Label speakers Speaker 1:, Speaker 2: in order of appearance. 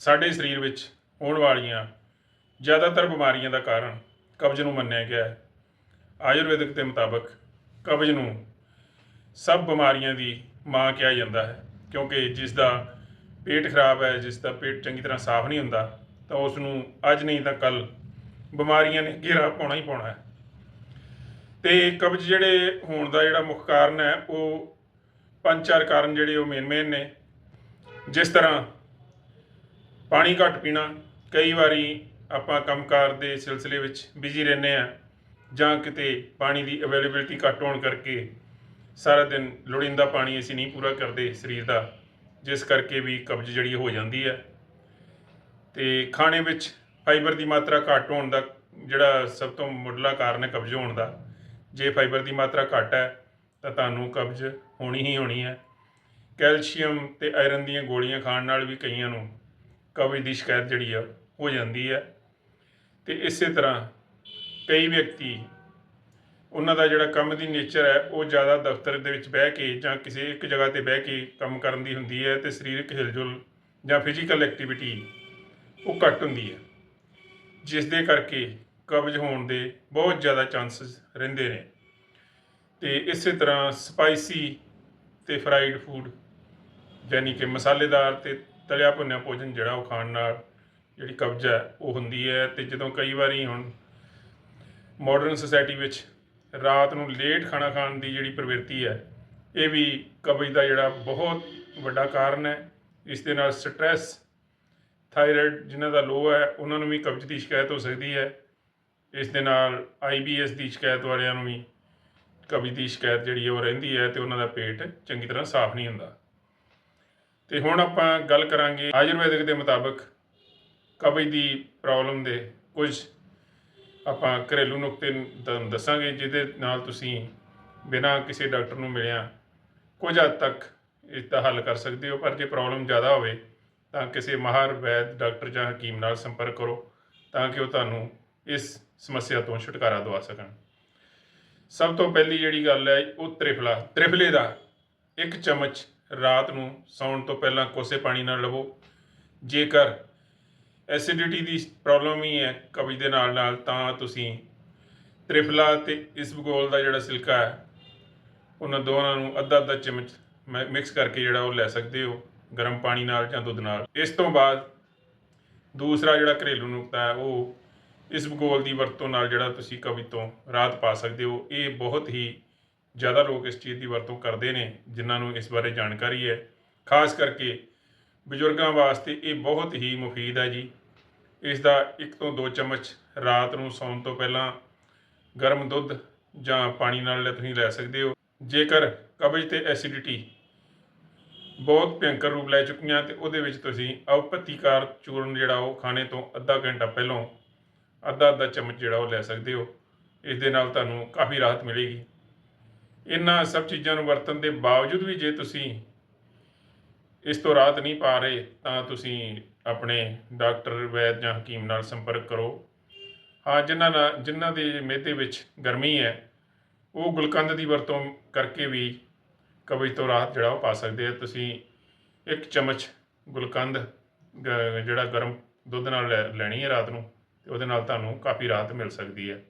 Speaker 1: ਸਾਡੇ ਸਰੀਰ ਵਿੱਚ ਹੋਣ ਵਾਲੀਆਂ ਜ਼ਿਆਦਾਤਰ ਬਿਮਾਰੀਆਂ ਦਾ ਕਾਰਨ ਕਬਜ਼ ਨੂੰ ਮੰਨਿਆ ਗਿਆ ਹੈ। ਆਯੁਰਵੈਦਿਕ ਦੇ ਮੁਤਾਬਕ ਕਬਜ਼ ਨੂੰ ਸਭ ਬਿਮਾਰੀਆਂ ਦੀ ਮਾਂ ਕਿਹਾ ਜਾਂਦਾ ਹੈ, ਕਿਉਂਕਿ ਜਿਸ ਦਾ ਪੇਟ ਖਰਾਬ ਹੈ, ਜਿਸ ਦਾ ਪੇਟ ਚੰਗੀ ਤਰ੍ਹਾਂ ਸਾਫ਼ ਨਹੀਂ ਹੁੰਦਾ, ਤਾਂ ਉਸ ਨੂੰ ਅੱਜ ਨਹੀਂ ਤਾਂ ਕੱਲ ਬਿਮਾਰੀਆਂ ਨੇ ਘੇਰਾ ਪਾਉਣਾ ਹੀ ਪਾਉਣਾ ਹੈ। ਤੇ ਕਬਜ਼ ਜਿਹੜੇ ਹੋਣ ਦਾ ਜਿਹੜਾ ਮੁੱਖ ਕਾਰਨ ਹੈ, ਉਹ ਪੰਜ ਚਾਰ ਕਾਰਨ ਜਿਹੜੇ ਉਹ ਮੇਨ ਮੇਨ ਨੇ। ਜਿਸ ਤਰ੍ਹਾਂ ਪਾਣੀ ਘੱਟ ਪੀਣਾ, ਕਈ ਵਾਰੀ ਆਪਾਂ ਕੰਮਕਾਰ ਦੇ ਸਿਲਸਿਲੇ ਵਿੱਚ ਬਿਜ਼ੀ ਰਹਿੰਦੇ ਆ ਜਾਂ ਕਿਤੇ ਪਾਣੀ ਦੀ ਅਵੇਲੇਬਿਲਟੀ ਘੱਟ ਹੋਣ ਕਰਕੇ ਸਾਰਾ ਦਿਨ ਲੋੜੀਂਦਾ ਪਾਣੀ ਅਸੀਂ ਨਹੀਂ ਪੂਰਾ ਕਰਦੇ ਸਰੀਰ ਦਾ, ਜਿਸ ਕਰਕੇ ਵੀ ਕਬਜ਼ ਜਿਹੜੀ ਹੋ ਜਾਂਦੀ ਹੈ। ਤੇ ਖਾਣੇ ਵਿੱਚ ਫਾਈਬਰ ਦੀ ਮਾਤਰਾ ਘੱਟ ਹੋਣ ਦਾ ਜਿਹੜਾ ਸਭ ਤੋਂ ਮੁੱਢਲਾ ਕਾਰਨ ਹੈ ਕਬਜ਼ ਹੋਣ ਦਾ। ਜੇ ਫਾਈਬਰ ਦੀ ਮਾਤਰਾ ਘੱਟ ਹੈ, ਤਾਂ ਤੁਹਾਨੂੰ ਕਬਜ਼ ਹੋਣੀ ਹੀ ਹੋਣੀ ਹੈ। ਕੈਲਸ਼ੀਅਮ ਤੇ ਆਇਰਨ ਦੀਆਂ ਗੋਲੀਆਂ ਖਾਣ ਨਾਲ ਵੀ ਕਈਆਂ ਨੂੰ ਕਬਜ਼ ਦੀ ਸ਼ਿਕਾਇਤ ਜਿਹੜੀ ਆ, ਹੋ ਜਾਂਦੀ ਹੈ ਤੇ ਇਸੇ ਤਰ੍ਹਾਂ ਕਈ ਵਿਅਕਤੀ, ਉਹਨਾਂ ਦਾ ਜਿਹੜਾ ਕੰਮ ਦੀ ਨੇਚਰ ਹੈ, ਉਹ ਜ਼ਿਆਦਾ ਦਫ਼ਤਰ ਦੇ ਵਿੱਚ ਬਹਿ ਕੇ ਜਾਂ ਕਿਸੇ ਇੱਕ ਜਗ੍ਹਾ ਤੇ ਬਹਿ ਕੇ ਕੰਮ ਕਰਨ ਦੀ ਹੁੰਦੀ ਹੈ ਤੇ ਸਰੀਰਕ ਹਿਲਜੁਲ ਜਾਂ ਫਿਜ਼ੀਕਲ ਐਕਟੀਵਿਟੀ ਉਹ ਘੱਟ ਹੁੰਦੀ ਹੈ। ਜਿਸ ਦੇ ਕਰਕੇ ਕਬਜ਼ ਹੋਣ ਦੇ ਬਹੁਤ ਜ਼ਿਆਦਾ ਚਾਂਸਸ ਰਹਿੰਦੇ ਨੇ। ਤੇ ਇਸੇ ਤਰ੍ਹਾਂ ਸਪਾਈਸੀ ਤੇ ਫਰਾਈਡ ਫੂਡ ਯਾਨੀ ਕਿ ਮਸਾਲੇਦਾਰ ਤੇ ਤਲਿਆ ਭੁੰਨਿਆ ਭੋਜਨ ਜਿਹੜਾ ਉਹ ਖਾਣ ਨਾਲ ਜਿਹੜੀ ਕਬਜ਼ ਹੈ, ਉਹ ਹੁੰਦੀ ਹੈ ਤੇ ਜਦੋਂ ਕਈ ਵਾਰੀ ਹੁਣ ਮਾਡਰਨ ਸੋਸਾਇਟੀ ਵਿੱਚ ਰਾਤ ਨੂੰ ਲੇਟ ਖਾਣਾ ਖਾਣ ਦੀ ਜਿਹੜੀ ਪ੍ਰਵਿਰਤੀ ਹੈ, ਇਹ ਵੀ ਕਬਜ਼ ਦਾ ਜਿਹੜਾ ਬਹੁਤ ਵੱਡਾ ਕਾਰਨ ਹੈ। ਇਸ ਦੇ ਨਾਲ ਸਟ੍ਰੈਸ ਥਾਇਰਾਇਡ ਜਿਨ੍ਹਾਂ ਦਾ ਲੋ ਹੈ, ਉਹਨਾਂ ਨੂੰ ਵੀ ਕਬਜ਼ ਦੀ ਸ਼ਿਕਾਇਤ ਹੋ ਸਕਦੀ ਹੈ। ਇਸ ਦੇ ਨਾਲ ਆਈਬੀਐਸ ਦੀ ਸ਼ਿਕਾਇਤ ਵਾਲਿਆਂ ਨੂੰ ਵੀ ਕਬਜ਼ ਦੀ ਸ਼ਿਕਾਇਤ ਜਿਹੜੀ ਹੈ, ਉਹ ਰਹਿੰਦੀ ਹੈ ਤੇ ਉਹਨਾਂ ਦਾ ਪੇਟ ਚੰਗੀ ਤਰ੍ਹਾਂ ਸਾਫ਼ ਨਹੀਂ ਹੁੰਦਾ। ਤੇ ਹੁਣ ਆਪਾਂ ਗੱਲ ਕਰਾਂਗੇ ਆਯੁਰਵੈਦਿਕ ਦੇ ਮੁਤਾਬਕ ਕਬਜ਼ ਦੀ ਪ੍ਰੋਬਲਮ ਦੇ ਕੁਝ ਆਪਾਂ ਘਰੇਲੂ ਨੁਕਤੇ ਤੁਹਾਨੂੰ ਦੱਸਾਂਗੇ, ਜਿਹਦੇ ਨਾਲ ਤੁਸੀਂ ਬਿਨਾਂ ਕਿਸੇ ਡਾਕਟਰ ਨੂੰ ਮਿਲਿਆ ਕੁਝ ਹੱਦ ਤੱਕ ਇਸ ਦਾ ਹੱਲ ਕਰ ਸਕਦੇ ਹੋ। ਪਰ ਜੇ ਪ੍ਰੋਬਲਮ ਜ਼ਿਆਦਾ ਹੋਵੇ ਤਾਂ ਕਿਸੇ ਮਾਹਰ ਵੈਦ, ਡਾਕਟਰ ਜਾਂ ਹਕੀਮ ਨਾਲ ਸੰਪਰਕ ਕਰੋ ਤਾਂ ਕਿ ਉਹ ਤੁਹਾਨੂੰ ਇਸ ਸਮੱਸਿਆ ਤੋਂ ਛੁਟਕਾਰਾ ਦਵਾ ਸਕਣ। ਸਭ ਤੋਂ ਪਹਿਲੀ ਜਿਹੜੀ ਗੱਲ ਹੈ, ਉਹ ਤ੍ਰਿਫਲਾ। ਤ੍ਰਿਫਲੇ ਦਾ ਇੱਕ ਚਮਚ ਰਾਤ ਨੂੰ ਸੌਣ ਤੋਂ ਪਹਿਲਾਂ ਕੋਸੇ ਪਾਣੀ ਨਾਲ ਲਵੋ। ਜੇਕਰ ਐਸਿਡਿਟੀ ਦੀ ਪ੍ਰੋਬਲਮ ਹੀ ਹੈ ਕਬਜ਼ ਦੇ ਨਾਲ ਨਾਲ, ਤਾਂ ਤੁਸੀਂ ਤ੍ਰਿਫਲਾ ਤੇ ਇਸਬਗੋਲ ਦਾ ਜਿਹੜਾ ਸਿਲਕਾ ਹੈ, ਉਹਨਾਂ ਦੋਵਾਂ ਨੂੰ ਅੱਧਾ ਅੱਧਾ ਚਮਚ ਮਿਕਸ ਕਰਕੇ ਜਿਹੜਾ ਉਹ ਲੈ ਸਕਦੇ ਹੋ, ਗਰਮ ਪਾਣੀ ਨਾਲ ਜਾਂ ਦੁੱਧ ਨਾਲ। ਇਸ ਤੋਂ ਬਾਅਦ ਦੂਸਰਾ ਜਿਹੜਾ ਘਰੇਲੂ ਨੁਕਤਾ ਹੈ, ਉਹ ਇਸ ਇਸਬਗੋਲ ਦੀ ਵਰਤੋਂ ਨਾਲ ਜਿਹੜਾ ਤੁਸੀਂ ਕਬਜ਼ ਤੋਂ ਰਾਹਤ ਪਾ ਸਕਦੇ ਹੋ, ਇਹ ਬਹੁਤ ਹੀ ਜ਼ਿਆਦਾ ਲੋਕ ਇਸ ਚੀਜ਼ ਦੀ ਵਰਤੋਂ ਕਰਦੇ ਨੇ, ਜਿਨ੍ਹਾਂ ਨੂੰ ਇਸ ਬਾਰੇ ਜਾਣਕਾਰੀ ਹੈ। ਖਾਸ ਕਰਕੇ ਬਜ਼ੁਰਗਾਂ ਵਾਸਤੇ ਇਹ ਬਹੁਤ ਹੀ ਮੁਫੀਦ ਹੈ ਜੀ। ਇਸ ਦਾ ਇੱਕ ਤੋਂ ਦੋ ਚਮਚ ਰਾਤ ਨੂੰ ਸੌਣ ਤੋਂ ਪਹਿਲਾਂ ਗਰਮ ਦੁੱਧ ਜਾਂ ਪਾਣੀ ਨਾਲ ਤੁਸੀਂ ਲੈ ਸਕਦੇ ਹੋ। ਜੇਕਰ ਕਬਜ਼ ਤੇ ਐਸਿਡਿਟੀ ਬਹੁਤ ਭਿਅੰਕਰ ਰੂਪ ਲੈ ਚੁੱਕੀਆਂ ਤੇ ਉਹਦੇ ਵਿੱਚ ਤੁਸੀਂ ਅਵਪਤੀਕਾਰ ਚੂਰਨ ਜਿਹੜਾ ਉਹ ਖਾਣੇ ਤੋਂ ਅੱਧਾ ਘੰਟਾ ਪਹਿਲਾਂ ਅੱਧਾ ਅੱਧਾ ਚਮਚ ਜਿਹੜਾ ਉਹ ਲੈ ਸਕਦੇ ਹੋ। ਇਸ ਦੇ ਨਾਲ ਤੁਹਾਨੂੰ ਕਾਫੀ ਰਾਹਤ ਮਿਲੇਗੀ। ਇਹਨਾਂ ਸਭ ਚੀਜ਼ਾਂ ਨੂੰ ਵਰਤਣ ਦੇ ਬਾਵਜੂਦ ਵੀ ਜੇ ਤੁਸੀਂ ਇਸ ਤੋਂ ਰਾਹਤ ਨਹੀਂ ਪਾ ਰਹੇ, ਤਾਂ ਤੁਸੀਂ ਆਪਣੇ ਡਾਕਟਰ, ਵੈਦ ਜਾਂ ਹਕੀਮ ਨਾਲ ਸੰਪਰਕ ਕਰੋ। ਹਾਂ, ਜਿਨ੍ਹਾਂ ਨਾਲ, ਜਿਨ੍ਹਾਂ ਦੇ ਮੇਤੇ ਵਿੱਚ ਗਰਮੀ ਹੈ, ਉਹ ਗੁਲਕੰਦ ਦੀ ਵਰਤੋਂ ਕਰਕੇ ਵੀ ਕਬਜ਼ ਤੋਂ ਰਾਹਤ ਜਿਹੜਾ ਉਹ ਪਾ ਸਕਦੇ ਆ। ਤੁਸੀਂ ਇੱਕ ਚਮਚ ਗੁਲਕੰਦ, ਗ- ਜਿਹੜਾ ਗਰਮ ਦੁੱਧ ਨਾਲ ਲੈ- ਲੈਣੀ ਹੈ ਰਾਤ ਨੂੰ, ਤੇ ਉਹਦੇ ਨਾਲ ਤੁਹਾਨੂੰ ਕਾਫੀ ਰਾਹਤ ਮਿਲ ਸਕਦੀ ਹੈ।